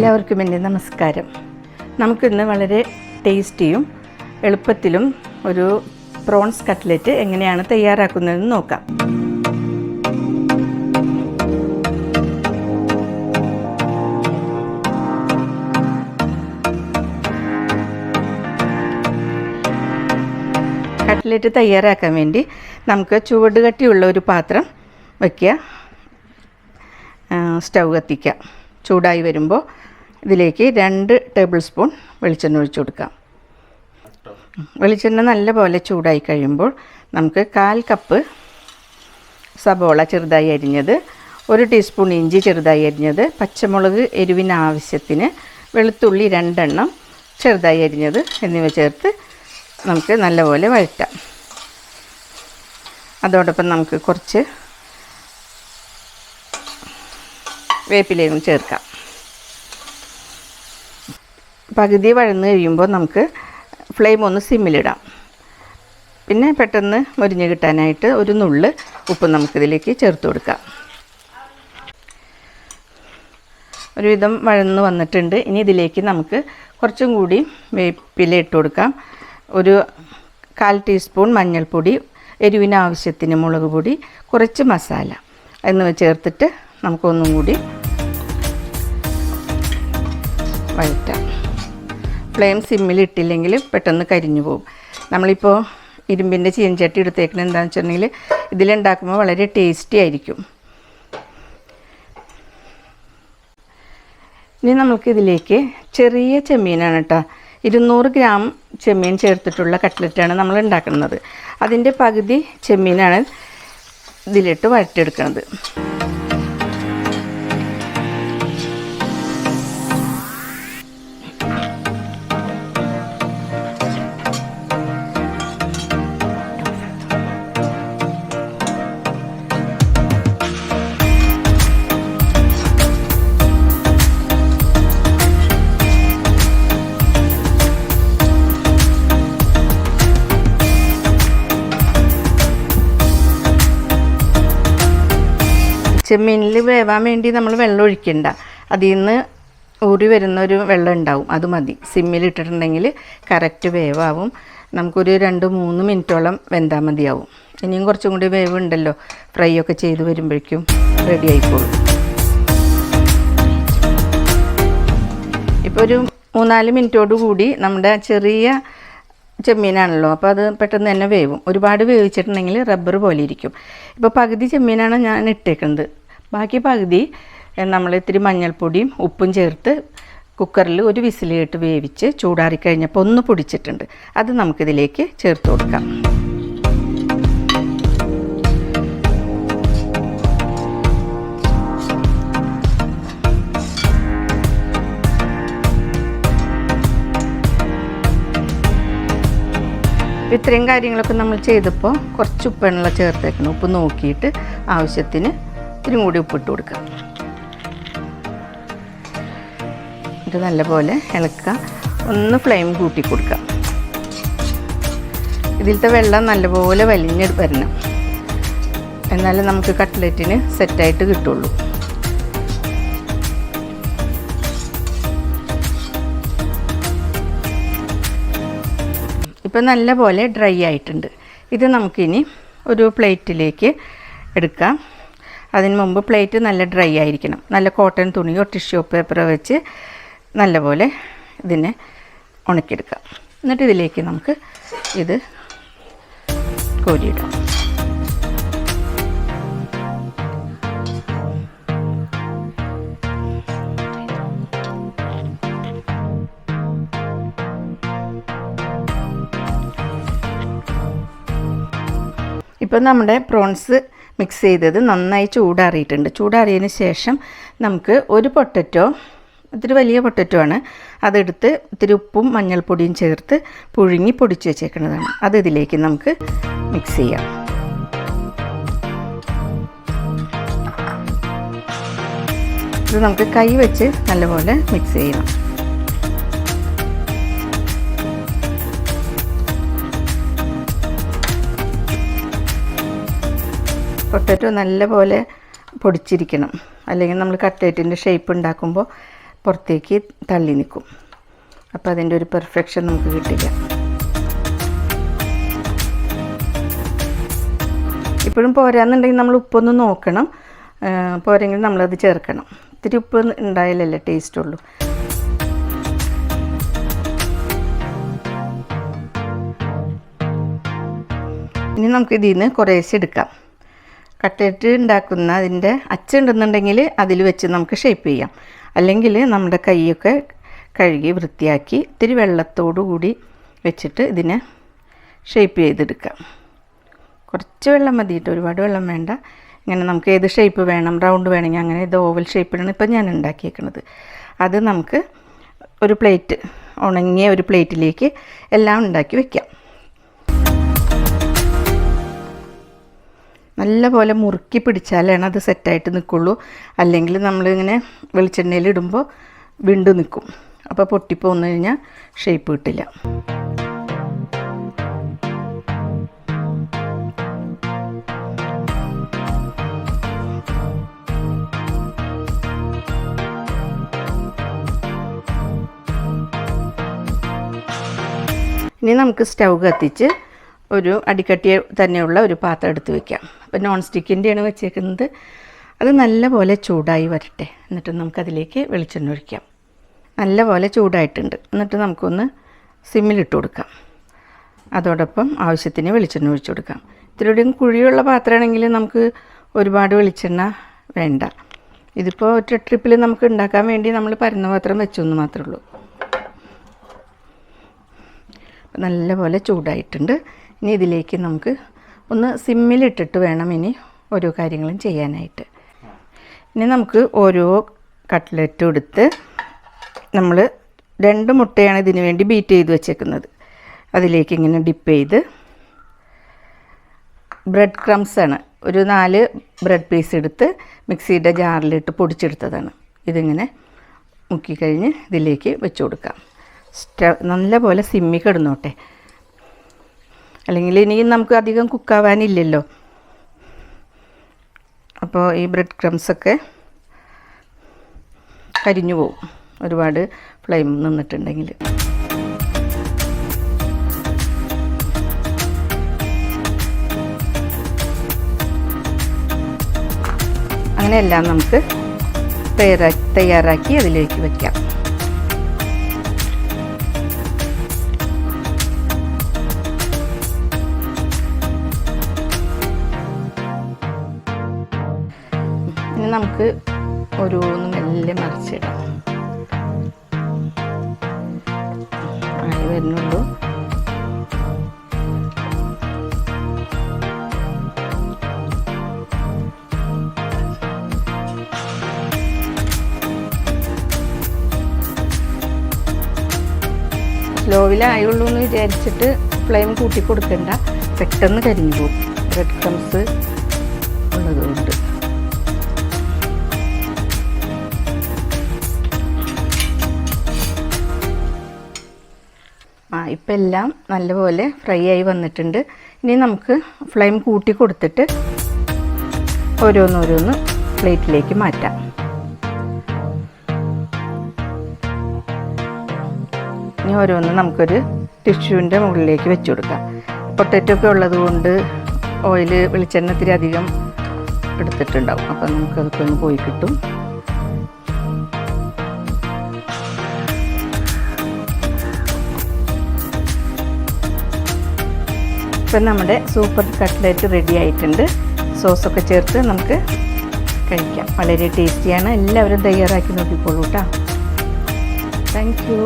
എല്ലാവർക്കും എന്റെ നമസ്കാരം. നമുക്കിന്ന് വളരെ ടേസ്റ്റിയും എളുപ്പത്തിലും ഒരു പ്രോൺസ് കട്ട്ലറ്റ് എങ്ങനെയാണ് തയ്യാറാക്കുന്നതെന്ന് നോക്കാം. കട്ട്ലറ്റ് തയ്യാറാക്കാൻ വേണ്ടി നമുക്ക് ചുവട് കട്ടിയുള്ള ഒരു പാത്രം വയ്ക്കുക. സ്റ്റൗ കത്തിക്കുക. ചൂടായി വരുമ്പോൾ ഇതിലേക്ക് രണ്ട് ടേബിൾ സ്പൂൺ വെളിച്ചെണ്ണ ഒഴിച്ചു കൊടുക്കാം. വെളിച്ചെണ്ണ നല്ലപോലെ ചൂടായി കഴിയുമ്പോൾ നമുക്ക് കാൽ കപ്പ് സബോള ചെറുതായി അരിഞ്ഞത് ഒരു ടീസ്പൂൺ ഇഞ്ചി ചെറുതായി അരിഞ്ഞത് പച്ചമുളക് എരിവിന് ആവശ്യത്തിന് വെളുത്തുള്ളി രണ്ടെണ്ണം ചെറുതായി അരിഞ്ഞത് എന്നിവ ചേർത്ത് നമുക്ക് നല്ലപോലെ വഴറ്റാം. അതോടൊപ്പം നമുക്ക് കുറച്ച് വേപ്പിലയും ചേർക്കാം. പകുതി വഴന്ന് കഴിയുമ്പോൾ നമുക്ക് ഫ്ലെയിം ഒന്ന് സിമ്മിലിടാം. പിന്നെ പെട്ടെന്ന് മുരിഞ്ഞ് കിട്ടാനായിട്ട് ഒരു നുള്ള് ഉപ്പ് നമുക്കിതിലേക്ക് ചേർത്ത് കൊടുക്കാം. ഒരുവിധം വഴന്ന് വന്നിട്ടുണ്ട്. ഇനി ഇതിലേക്ക് നമുക്ക് കുറച്ചും കൂടി വേപ്പില ഇട്ട് കൊടുക്കാം. ഒരു കാൽ ടീസ്പൂൺ മഞ്ഞൾപ്പൊടി എരിവിന് ആവശ്യത്തിന് മുളക് പൊടി കുറച്ച് മസാല എന്നിവ ചേർത്തിട്ട് നമുക്കൊന്നും കൂടി വഴറ്റാം. ഫ്ലെയിം സിമ്മിൽ ഇട്ടില്ലെങ്കിൽ പെട്ടെന്ന് കരിഞ്ഞു പോകും. നമ്മളിപ്പോൾ ഇരുമ്പിന്റെ ചീനച്ചട്ടി എടുത്തേക്കുന്നത് എന്താണെന്ന് വെച്ചിട്ടുണ്ടെങ്കിൽ ഇതിലുണ്ടാക്കുമ്പോൾ വളരെ ടേസ്റ്റി ആയിരിക്കും. ഇനി നമുക്കിതിലേക്ക് ചെറിയ ചെമ്മീനാണ് കേട്ടോ. ഇരുന്നൂറ് ഗ്രാം ചെമ്മീൻ ചേർത്തിട്ടുള്ള കട്ട്ലറ്റാണ് നമ്മൾ ഉണ്ടാക്കുന്നത്. അതിന്റെ പകുതി ചെമ്മീനാണ് ഇതിലിട്ട് വഴറ്റിയെടുക്കുന്നത് ചെമ്മീനിൽ വേവാൻ വേണ്ടി നമ്മൾ വെള്ളം ഒഴിക്കണ്ട. അതിൽ നിന്ന് ഊറി വരുന്ന ഒരു വെള്ളം ഉണ്ടാവും. അത് മതി. സിമ്മിലിട്ടിട്ടുണ്ടെങ്കിൽ കറക്റ്റ് വേവാവും. നമുക്കൊരു രണ്ട് മൂന്ന് മിനിറ്റോളം വെന്താൽ മതിയാവും. ഇനിയും കുറച്ചും കൂടി വേവ് ഉണ്ടല്ലോ. ഫ്രൈ ഒക്കെ ചെയ്ത് വരുമ്പോഴേക്കും റെഡി ആയിക്കോളും. ഇപ്പോൾ ഒരു മൂന്നാൽ മിനിറ്റോട് കൂടി നമ്മുടെ ചെറിയ ചെമ്മീനാണല്ലോ. അപ്പോൾ അത് പെട്ടെന്ന് തന്നെ വേവും. ഒരുപാട് വേവിച്ചിട്ടുണ്ടെങ്കിൽ റബ്ബർ പോലെ ഇരിക്കും. ഇപ്പോൾ പകുതി ചെമ്മീനാണ് ഞാൻ ഇട്ടേക്കുന്നത്. ബാക്കി പകുതി നമ്മൾ ഇത്തിരി മഞ്ഞൾപ്പൊടിയും ഉപ്പും ചേർത്ത് കുക്കറിൽ ഒരു വിസിലിട്ട് വേവിച്ച് ചൂടാറി കഴിഞ്ഞപ്പോൾ ഒന്ന് പൊടിച്ചിട്ടുണ്ട്. അത് നമുക്കിതിലേക്ക് ചേർത്ത് കൊടുക്കാം. ഇത്രയും കാര്യങ്ങളൊക്കെ നമ്മൾ ചെയ്തപ്പോൾ കുറച്ച് ഉപ്പെണ്ണ ചേർത്തേക്കണം. ഉപ്പ് നോക്കിയിട്ട് ആവശ്യത്തിന് ഇത്തിരി കൂടി ഉപ്പിട്ട് കൊടുക്കുക. ഇത് നല്ലപോലെ ഇളക്കുക. ഒന്ന് ഫ്ലെയിം കൂട്ടി കൊടുക്കുക. ഇതിലത്തെ വെള്ളം നല്ലപോലെ വലിഞ്ഞ് വരണം. എന്നാലേ നമുക്ക് കട്ട്ലറ്റിന് സെറ്റായിട്ട് കിട്ടുള്ളൂ. ഇപ്പം നല്ലപോലെ ഡ്രൈ ആയിട്ടുണ്ട്. ഇത് നമുക്കിനി ഒരു പ്ലേറ്റിലേക്ക് എടുക്കാം. അതിന് മുമ്പ് പ്ലേറ്റ് നല്ല ഡ്രൈ ആയിരിക്കണം. നല്ല കോട്ടൺ തുണിയോ ടിഷ്യൂ പേപ്പറോ വെച്ച് നല്ലപോലെ ഇതിനെ ഉണക്കിയെടുക്കാം. എന്നിട്ട് ഇതിലേക്ക് നമുക്ക് ഇത് കോരിയിടാം. ഇപ്പം നമ്മുടെ പ്രോൺസ് മിക്സ് ചെയ്തത് നന്നായി ചൂടാറിയിട്ടുണ്ട്. ചൂടാറിയതിന് ശേഷം നമുക്ക് ഒരു പൊട്ടറ്റോ ഇത്തിരി വലിയ പൊട്ടറ്റോ ആണ്. അതെടുത്ത് ഇത്തിരി ഉപ്പും മഞ്ഞൾപ്പൊടിയും ചേർത്ത് പുഴുങ്ങി പൊടിച്ച് വെച്ചേക്കുന്നതാണ്. അത് ഇതിലേക്ക് നമുക്ക് മിക്സ് ചെയ്യാം. ഇത് നമുക്ക് കൈ വെച്ച് നല്ലപോലെ മിക്സ് ചെയ്യണം. പൊട്ടറ്റോ നല്ലപോലെ പൊടിച്ചിരിക്കണം. അല്ലെങ്കിൽ നമ്മൾ കട്ട്ലേറ്റിന്റെ ഷേപ്പ് ഉണ്ടാക്കുമ്പോൾ പുറത്തേക്ക് തള്ളി നിൽക്കും. അപ്പോൾ അതിന്റെ ഒരു പെർഫെക്ഷൻ നമുക്ക് കിട്ടില്ല. ഇപ്പോഴും പോരാന്നുണ്ടെങ്കിൽ നമ്മൾ ഉപ്പൊന്ന് നോക്കണം. പോരെങ്കിൽ നമ്മളത് ചേർക്കണം. ഇത്തിരി ഉപ്പ് ഉണ്ടായാലല്ലേ ടേസ്റ്റ് ഉള്ളൂ ഇനി നമുക്ക് ഇതിൽ നിന്ന് കുറേശ്ശെ എടുക്കാം. കട്ട്ലറ്റ് ഉണ്ടാക്കുന്ന അതിന്റെ അച്ചുണ്ടെന്നുണ്ടെങ്കിൽ അതിൽ വെച്ച് നമുക്ക് ഷേപ്പ് ചെയ്യാം. അല്ലെങ്കിൽ നമ്മുടെ കൈയൊക്കെ കഴുകി വൃത്തിയാക്കി ഇത്തിരി വെള്ളത്തോടു കൂടി വെച്ചിട്ട് ഇതിനെ ഷേപ്പ് ചെയ്തെടുക്കാം. കുറച്ച് വെള്ളം മതി കേട്ടോ ഒരുപാട് വെള്ളം വേണ്ട. ഇങ്ങനെ നമുക്ക് ഏത് ഷേപ്പ് വേണം റൗണ്ട് വേണമെങ്കിൽ അങ്ങനെ ഇത് ഓവൽ ഷേപ്പിലാണ് ഇപ്പം ഞാൻ ഉണ്ടാക്കിയേക്കുന്നത് അത് നമുക്ക് ഒരു പ്ലേറ്റ് ഉണങ്ങിയ ഒരു പ്ലേറ്റിലേക്ക് എല്ലാം ഉണ്ടാക്കി വെക്കാം. നല്ല പോലെ മുറുക്കി പിടിച്ചാലാണ് അത് സെറ്റായിട്ട് നിൽക്കുള്ളൂ. അല്ലെങ്കിൽ നമ്മളിങ്ങനെ വെളിച്ചെണ്ണയിൽ ഇടുമ്പോൾ വിണ്ടു നിൽക്കും. അപ്പോൾ പൊട്ടിപ്പോന്നു കഴിഞ്ഞാൽ ഷേപ്പ് കിട്ടില്ല. ഇനി നമുക്ക് സ്റ്റൗ കത്തിച്ച് ഒരു അടിക്കട്ടി തന്നെയുള്ള ഒരു പാത്രം എടുത്ത് വെക്കാം. അപ്പോൾ നോൺ സ്റ്റിക്കിന്റെയാണ് വെച്ചേക്കുന്നത്. അത് നല്ലപോലെ ചൂടായി വരട്ടെ. എന്നിട്ട് നമുക്കതിലേക്ക് വെളിച്ചെണ്ണ ഒഴിക്കാം. നല്ലപോലെ ചൂടായിട്ടുണ്ട്. എന്നിട്ട് നമുക്കൊന്ന് സിമ്മിലിട്ട് കൊടുക്കാം. അതോടൊപ്പം ആവശ്യത്തിന് വെളിച്ചെണ്ണ ഒഴിച്ചു കൊടുക്കാം. ഇത്തിരിയും കുഴിയുള്ള പാത്രമാണെങ്കിൽ നമുക്ക് ഒരുപാട് വെളിച്ചെണ്ണ വേണ്ട. ഇതിപ്പോൾ ഒറ്റ ട്രിപ്പിൽ നമുക്ക് ഉണ്ടാക്കാൻ വേണ്ടി നമ്മൾ പരന്ന പാത്രം വെച്ചു എന്ന് മാത്രമേ ഉള്ളൂ. നല്ലപോലെ ചൂടായിട്ടുണ്ട്. ഇനി ഇതിലേക്ക് നമുക്ക് ഒന്ന് സിമ്മിലിട്ടിട്ട് വേണം ഇനി ഓരോ കാര്യങ്ങളും ചെയ്യാനായിട്ട്. ഇനി നമുക്ക് ഓരോ കട്ട്ലറ്റും എടുത്ത് നമ്മൾ രണ്ട് മുട്ടയാണ് ഇതിന് വേണ്ടി ബീറ്റ് ചെയ്ത് വെച്ചേക്കുന്നത്. അതിലേക്ക് ഇങ്ങനെ ഡിപ്പ് ചെയ്ത് ബ്രെഡ് ക്രംസ് ആണ്. ഒരു നാല് ബ്രെഡ് പീസ് എടുത്ത് മിക്സിയുടെ ജാറിലിട്ട് പൊടിച്ചെടുത്തതാണ്. ഇതിങ്ങനെ മുക്കിക്കഴിഞ്ഞ് ഇതിലേക്ക് വെച്ച് കൊടുക്കാം. സ്റ്റ നല്ലപോലെ സിമ്മി കിടന്നോട്ടെ. അല്ലെങ്കിൽ ഇനി നമുക്ക് അധികം കുക്കാവാനില്ലല്ലോ അപ്പോൾ ഈ ബ്രെഡ് ക്രംസൊക്കെ കരിഞ്ഞു പോവും. ഒരുപാട് ഫ്ലെയിം നിന്നിട്ടുണ്ടെങ്കിൽ. അങ്ങനെയെല്ലാം നമുക്ക് തയ്യാറാക്കി തയ്യാറാക്കി അതിലേക്ക് വയ്ക്കാം ഇനി നമുക്ക് ഓരോന്ന് മെല്ലെ മറിച്ചിടാം. ആയി വരുന്നുള്ളൂ. സ്ലോവിലായുള്ളൂ എന്ന് വിചാരിച്ചിട്ട് ഫ്ലെയിം കൂട്ടി കൊടുക്കണ്ട പെട്ടെന്ന് കരിഞ്ഞു പോകും. റെഡ് ക്രംസ് ഉള്ളതുകൊണ്ട് ഇപ്പം എല്ലാം നല്ലപോലെ ഫ്രൈ ആയി വന്നിട്ടുണ്ട്. ഇനി നമുക്ക് ഫ്ലെയിം കൂട്ടി കൊടുത്തിട്ട് ഓരോന്നോരോന്ന് പ്ലേറ്റിലേക്ക് മാറ്റാം. ഇനി ഓരോന്ന് നമുക്കൊരു ടിഷ്യൂവിന്റെ മുകളിലേക്ക് വെച്ച് കൊടുക്കാം. പൊട്ടറ്റോ ഒക്കെ ഉള്ളത് കൊണ്ട് ഓയിൽ വെളിച്ചെണ്ണ അധികം എടുത്തിട്ടുണ്ടാവും. അപ്പം നമുക്കതൊക്കെ ഒന്ന് പോയി കിട്ടും. ഇപ്പം നമ്മുടെ സൂപ്പർ കട്ട്ലറ്റ് റെഡി ആയിട്ടുണ്ട്. സോസൊക്കെ ചേർത്ത് നമുക്ക് കഴിക്കാം. വളരെ ടേസ്റ്റിയാണ്. എല്ലാവരും തയ്യാറാക്കി നോക്കിക്കോളൂ കേട്ടോ. Thank you